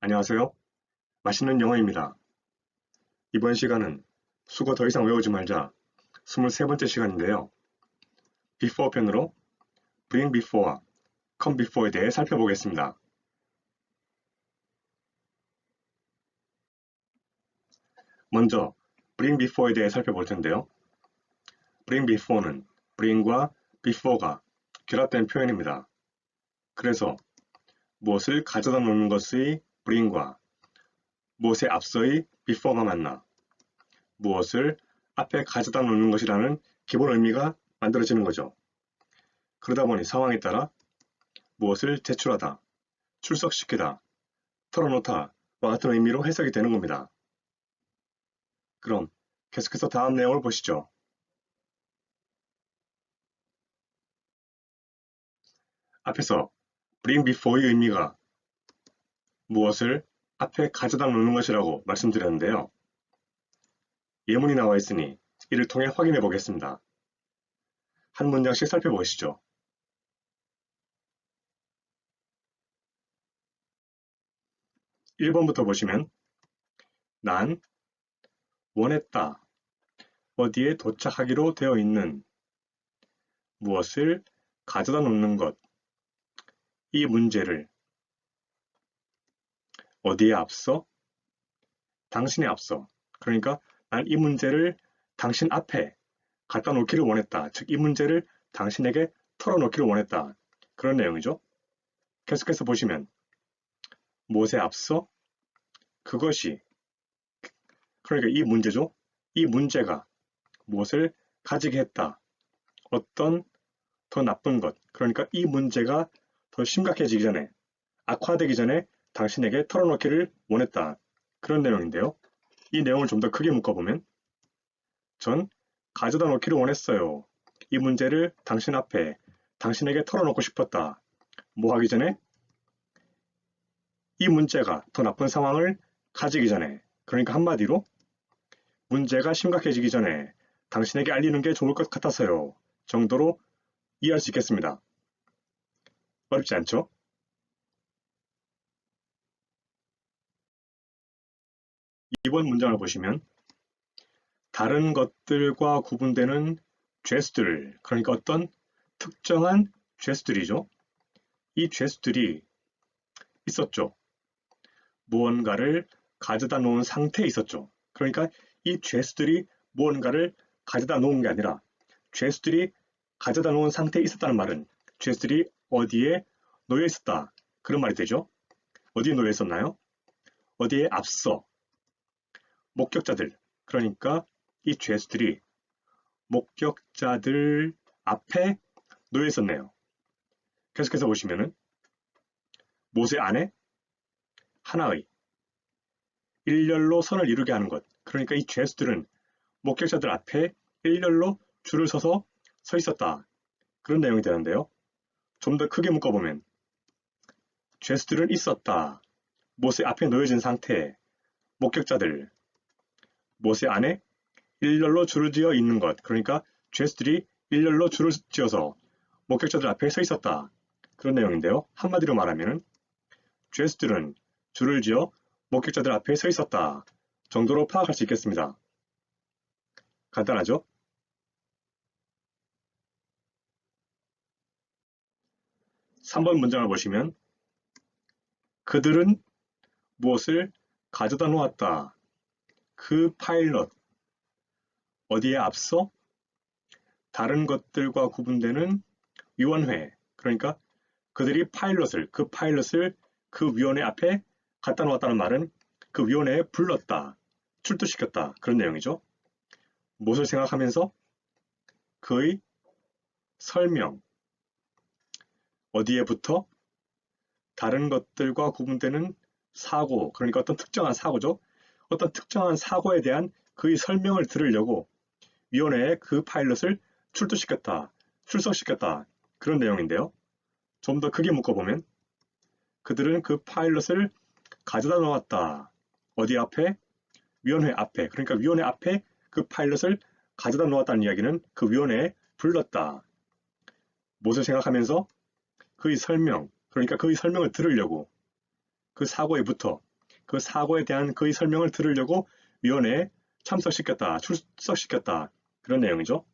안녕하세요. 맛있는 영어입니다. 이번 시간은 수거 더 이상 외우지 말자 23번째 시간인데요. before 편으로 bring before, come before에 대해 살펴보겠습니다. 먼저 bring before에 대해 살펴볼 텐데요. bring before는 bring과 before가 결합된 표현입니다. 그래서 무엇을 가져다 놓는 것의 bring과 무엇에 앞서의 before가 만나 무엇을 앞에 가져다 놓는 것이라는 기본 의미가 만들어지는 거죠. 그러다 보니 상황에 따라 무엇을 제출하다, 출석시키다, 털어놓다와 같은 의미로 해석이 되는 겁니다. 그럼 계속해서 다음 내용을 보시죠. 앞에서 bring before의 의미가 무엇을 앞에 가져다 놓는 것이라고 말씀드렸는데요. 예문이 나와 있으니 이를 통해 확인해 보겠습니다. 한 문장씩 살펴보시죠. 1번부터 보시면 난 원했다. 어디에 도착하기로 되어 있는 무엇을 가져다 놓는 것. 이 문제를 어디에 앞서? 당신에 앞서. 그러니까 난 이 문제를 당신 앞에 갖다 놓기를 원했다. 즉, 이 문제를 당신에게 털어놓기를 원했다. 그런 내용이죠. 계속해서 보시면 무엇에 앞서? 그것이 그러니까 이 문제죠. 이 문제가 무엇을 가지게 했다. 어떤 더 나쁜 것. 그러니까 이 문제가 더 심각해지기 전에 악화되기 전에 당신에게 털어놓기를 원했다. 그런 내용인데요. 이 내용을 좀 더 크게 묶어보면 전 가져다 놓기를 원했어요. 이 문제를 당신 앞에 당신에게 털어놓고 싶었다. 뭐 하기 전에? 이 문제가 더 나쁜 상황을 가지기 전에 그러니까 한마디로 문제가 심각해지기 전에 당신에게 알리는 게 좋을 것 같아서요. 정도로 이해할 수 있겠습니다. 어렵지 않죠? 이번 문장을 보시면 다른 것들과 구분되는 죄수들, 그러니까 어떤 특정한 죄수들이죠. 이 죄수들이 있었죠. 무언가를 가져다 놓은 상태에 있었죠. 그러니까 이 죄수들이 무언가를 가져다 놓은 게 아니라 죄수들이 가져다 놓은 상태에 있었다는 말은 죄수들이 어디에 놓여 있었다. 그런 말이 되죠. 어디에 놓여 있었나요? 어디에 앞서 목격자들, 그러니까 이 죄수들이 목격자들 앞에 놓여 있었네요. 계속해서 보시면은 모세 안에 하나의 일렬로 선을 이루게 하는 것. 그러니까 이 죄수들은 목격자들 앞에 일렬로 줄을 서서 서 있었다. 그런 내용이 되는데요. 좀 더 크게 묶어보면 죄수들은 있었다. 모세 앞에 놓여진 상태, 목격자들, 모세 안에 일렬로 줄을 지어 있는 것. 그러니까 죄수들이 일렬로 줄을 지어서 목격자들 앞에 서 있었다. 그런 내용인데요. 한마디로 말하면 죄수들은 줄을 지어 목격자들 앞에 서 있었다. 정도로 파악할 수 있겠습니다. 간단하죠? (3번) 문장을 보시면 그들은 무엇을 가져다 놓았다. 그 파일럿 어디에 앞서 다른 것들과 구분되는 위원회 그러니까 그들이 파일럿을 그 파일럿을 그 위원회 앞에 갖다 놓았다는 말은 그 위원회에 불렀다 출두시켰다 그런 내용이죠. 무엇을 생각하면서? 그의 설명. 어디에부터? 다른 것들과 구분되는 사고 그러니까 어떤 특정한 사고죠 어떤 특정한 사고에 대한 그의 설명을 들으려고 위원회에 그 파일럿을 출두시켰다, 출석시켰다 그런 내용인데요. 좀 더 크게 묶어보면 그들은 그 파일럿을 가져다 놓았다. 어디 앞에? 위원회 앞에. 그러니까 위원회 앞에 그 파일럿을 가져다 놓았다는 이야기는 그 위원회에 불렀다. 무엇을 생각하면서 그의 설명, 그러니까 그의 설명을 들으려고 그 사고에부터 그 사고에 대한 그의 설명을 들으려고 위원회에 참석시켰다, 출석시켰다 그런 내용이죠.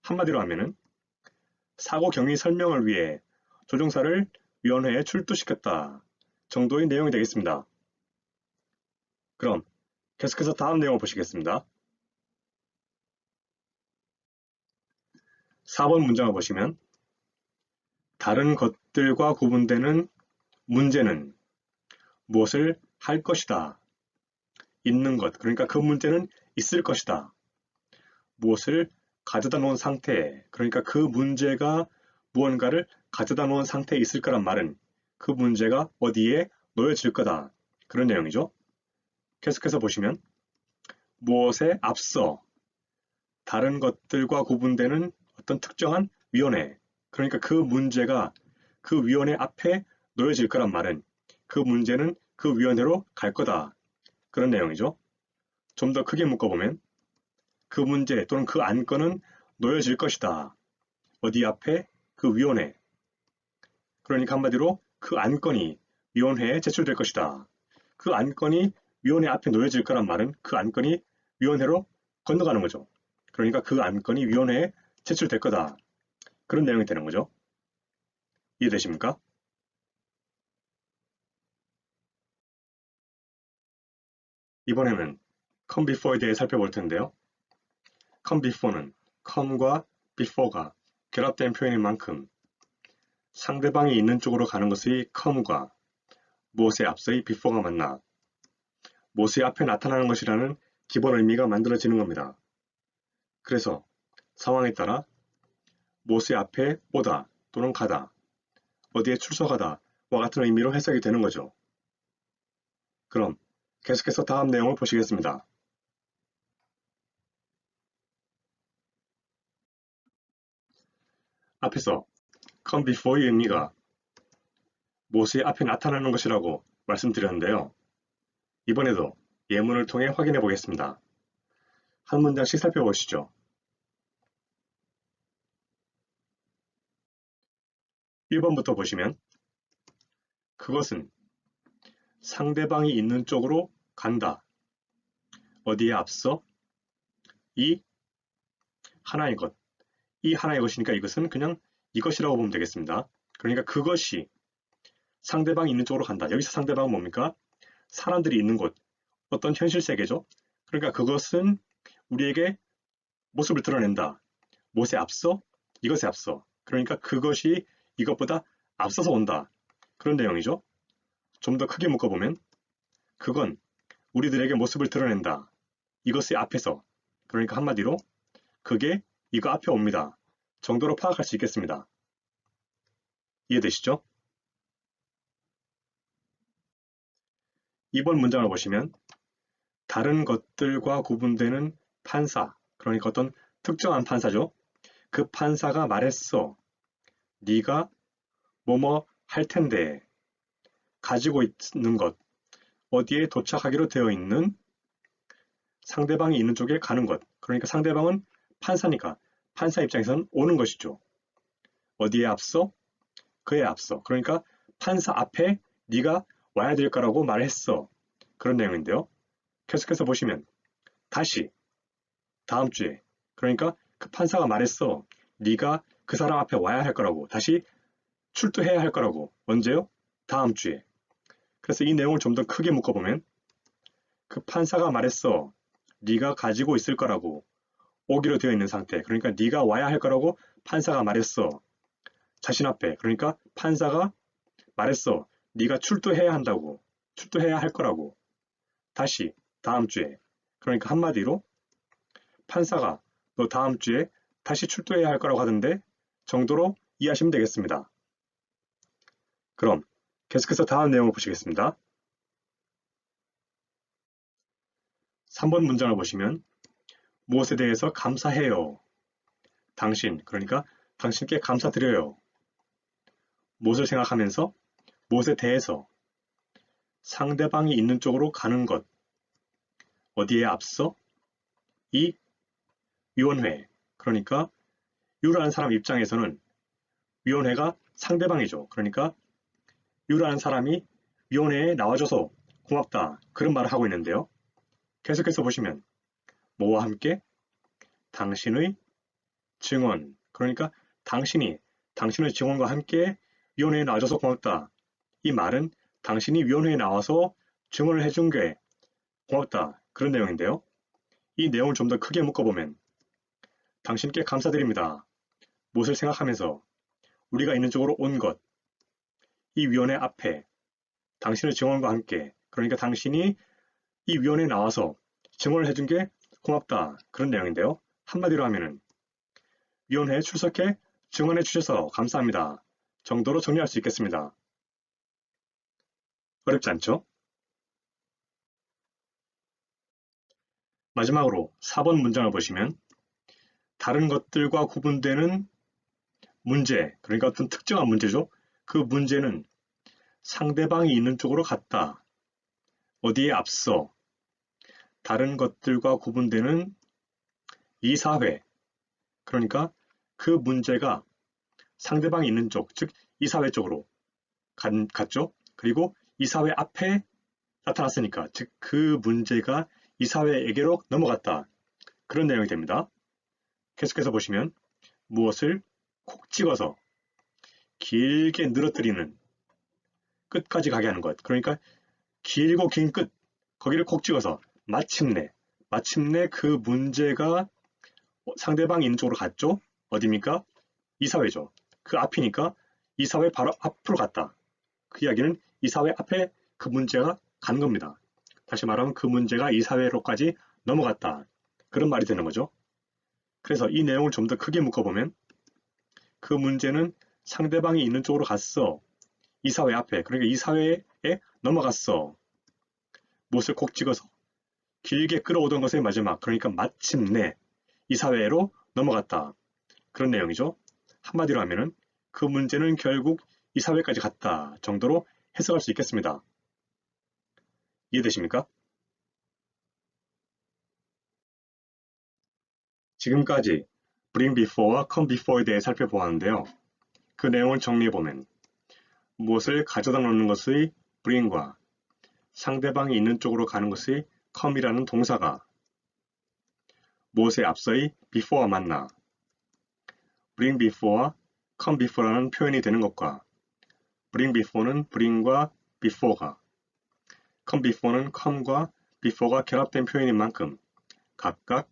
한마디로 하면은 사고 경위 설명을 위해 조종사를 위원회에 출두시켰다 정도의 내용이 되겠습니다. 그럼 계속해서 다음 내용을 보시겠습니다. 4번 문장을 보시면 다른 것들과 구분되는 문제는 무엇을 할 것이다. 있는 것, 그러니까 그 문제는 있을 것이다. 무엇을 가져다 놓은 상태, 그러니까 그 문제가 무언가를 가져다 놓은 상태에 있을 거란 말은 그 문제가 어디에 놓여질 거다. 그런 내용이죠. 계속해서 보시면 무엇에 앞서 다른 것들과 구분되는 어떤 특정한 위원회, 그러니까 그 문제가 그 위원회 앞에 놓여질 거란 말은 그 문제는 그 위원회로 갈 거다. 그런 내용이죠. 좀 더 크게 묶어보면 그 문제 또는 그 안건은 놓여질 것이다. 어디 앞에? 그 위원회. 그러니까 한마디로 그 안건이 위원회에 제출될 것이다. 그 안건이 위원회 앞에 놓여질 거란 말은 그 안건이 위원회로 건너가는 거죠. 그러니까 그 안건이 위원회에 제출될 거다. 그런 내용이 되는 거죠. 이해되십니까? 이번에는 come before에 대해 살펴볼 텐데요. come before는 come과 before가 결합된 표현인 만큼 상대방이 있는 쪽으로 가는 것의 come과 무엇에 앞서의 before가 만나 무엇의 앞에 나타나는 것이라는 기본 의미가 만들어지는 겁니다. 그래서 상황에 따라 무엇의 앞에 오다 또는 가다, 어디에 출석하다 와 같은 의미로 해석이 되는 거죠. 그럼 계속해서 다음 내용을 보시겠습니다. 앞에서 come before의 의미가 무엇의 앞에 나타나는 것이라고 말씀드렸는데요. 이번에도 예문을 통해 확인해 보겠습니다. 한 문장씩 살펴보시죠. 1번부터 보시면 그것은 상대방이 있는 쪽으로 간다. 어디에 앞서? 이 하나의 것. 이 하나의 것이니까 이것은 그냥 이것이라고 보면 되겠습니다. 그러니까 그것이 상대방이 있는 쪽으로 간다. 여기서 상대방은 뭡니까? 사람들이 있는 곳. 어떤 현실 세계죠. 그러니까 그것은 우리에게 모습을 드러낸다. 무엇에 앞서? 이것에 앞서. 그러니까 그것이 이것보다 앞서서 온다. 그런 내용이죠. 좀 더 크게 묶어보면 그건 우리들에게 모습을 드러낸다. 이것의 앞에서 그러니까 한마디로 그게 이거 앞에 옵니다. 정도로 파악할 수 있겠습니다. 이해되시죠? 이번 문장을 보시면 다른 것들과 구분되는 판사, 그러니까 어떤 특정한 판사죠. 그 판사가 말했어. 네가 뭐뭐 할 텐데 가지고 있는 것 어디에 도착하기로 되어 있는 상대방이 있는 쪽에 가는 것 그러니까 상대방은 판사니까 판사 입장에서는 오는 것이죠. 어디에 앞서? 그에 앞서. 그러니까 판사 앞에 네가 와야 될 거라고 말했어. 그런 내용인데요. 계속해서 보시면 다시 다음 주에 그러니까 그 판사가 말했어. 네가 그 사람 앞에 와야 할 거라고 다시 출두해야 할 거라고 언제요? 다음 주에 그래서 이 내용을 좀 더 크게 묶어보면 그 판사가 말했어. 네가 가지고 있을 거라고 오기로 되어 있는 상태. 그러니까 네가 와야 할 거라고 판사가 말했어. 자신 앞에. 그러니까 판사가 말했어. 네가 출두해야 한다고. 출두해야 할 거라고. 다시 다음 주에. 그러니까 한마디로 판사가 너 다음 주에 다시 출두해야 할 거라고 하던데 정도로 이해하시면 되겠습니다. 그럼 계속해서 다음 내용을 보시겠습니다. 3번 문장을 보시면 무엇에 대해서 감사해요. 당신, 그러니까 당신께 감사드려요. 무엇을 생각하면서 무엇에 대해서 상대방이 있는 쪽으로 가는 것 어디에 앞서 이 위원회 그러니까 유라는 사람 입장에서는 위원회가 상대방이죠. 그러니까 유라는 사람이 위원회에 나와줘서 고맙다. 그런 말을 하고 있는데요. 계속해서 보시면 뭐와 함께 당신의 증언 그러니까 당신이 당신의 증언과 함께 위원회에 나와줘서 고맙다. 이 말은 당신이 위원회에 나와서 증언을 해준 게 고맙다. 그런 내용인데요. 이 내용을 좀 더 크게 묶어보면 당신께 감사드립니다. 무엇을 생각하면서 우리가 있는 쪽으로 온 것, 이 위원회 앞에 당신의 증언과 함께 그러니까 당신이 이 위원회에 나와서 증언을 해준 게 고맙다. 그런 내용인데요. 한마디로 하면은 위원회에 출석해 증언해 주셔서 감사합니다. 정도로 정리할 수 있겠습니다. 어렵지 않죠? 마지막으로 4번 문장을 보시면 다른 것들과 구분되는 문제, 그러니까 어떤 특정한 문제죠. 그 문제는 상대방이 있는 쪽으로 갔다. 어디에 앞서 다른 것들과 구분되는 이 사회, 그러니까 그 문제가 상대방이 있는 쪽, 즉 이 사회 쪽으로 간, 갔죠. 그리고 이 사회 앞에 나타났으니까, 즉 그 문제가 이 사회에게로 넘어갔다. 그런 내용이 됩니다. 계속해서 보시면 무엇을 콕 찍어서 길게 늘어뜨리는 끝까지 가게 하는 것. 그러니까 길고 긴 끝, 거기를 콕 찍어서 마침내, 마침내 그 문제가 상대방이 있는 쪽으로 갔죠? 어디입니까? 이 사회죠. 그 앞이니까 이 사회 바로 앞으로 갔다. 그 이야기는 이 사회 앞에 그 문제가 간 겁니다. 다시 말하면 그 문제가 이 사회로까지 넘어갔다. 그런 말이 되는 거죠. 그래서 이 내용을 좀 더 크게 묶어보면 그 문제는 상대방이 있는 쪽으로 갔어. 이 사회 앞에, 그러니까 이 사회에 넘어갔어. 못을 콕 찍어서 길게 끌어오던 것의 마지막, 그러니까 마침내 이 사회로 넘어갔다. 그런 내용이죠. 한마디로 하면은 그 문제는 결국 이 사회까지 갔다 정도로 해석할 수 있겠습니다. 이해되십니까? 지금까지 bring before와 come before에 대해 살펴보았는데요. 그 내용을 정리해보면 무엇을 가져다 놓는 것의 bring과 상대방이 있는 쪽으로 가는 것의 come이라는 동사가 무엇에 앞서의 before와 만나 bring before와 come before라는 표현이 되는 것과 bring before는 bring과 before가 come before는 come과 before가 결합된 표현인 만큼 각각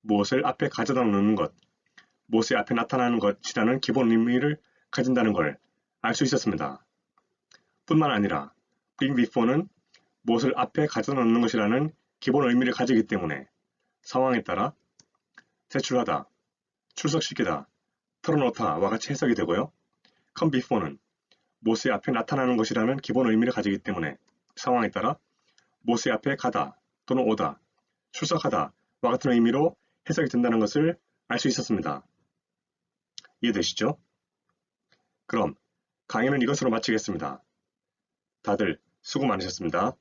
무엇을 앞에 가져다 놓는 것, 무엇이 앞에 나타나는 것이라는 기본 의미를 가진다는 걸 알 수 있었습니다. 뿐만 아니라 bring before는 무엇을 앞에 가져다 놓는 것이라는 기본 의미를 가지기 때문에 상황에 따라 제출하다, 출석시키다, 털어놓다와 같이 해석이 되고요. come before는 무엇이 앞에 나타나는 것이라는 기본 의미를 가지기 때문에 상황에 따라 무엇이 앞에 가다 또는 오다, 출석하다와 같은 의미로 해석이 된다는 것을 알 수 있었습니다. 이해되시죠? 그럼 강의는 이것으로 마치겠습니다. 다들 수고 많으셨습니다.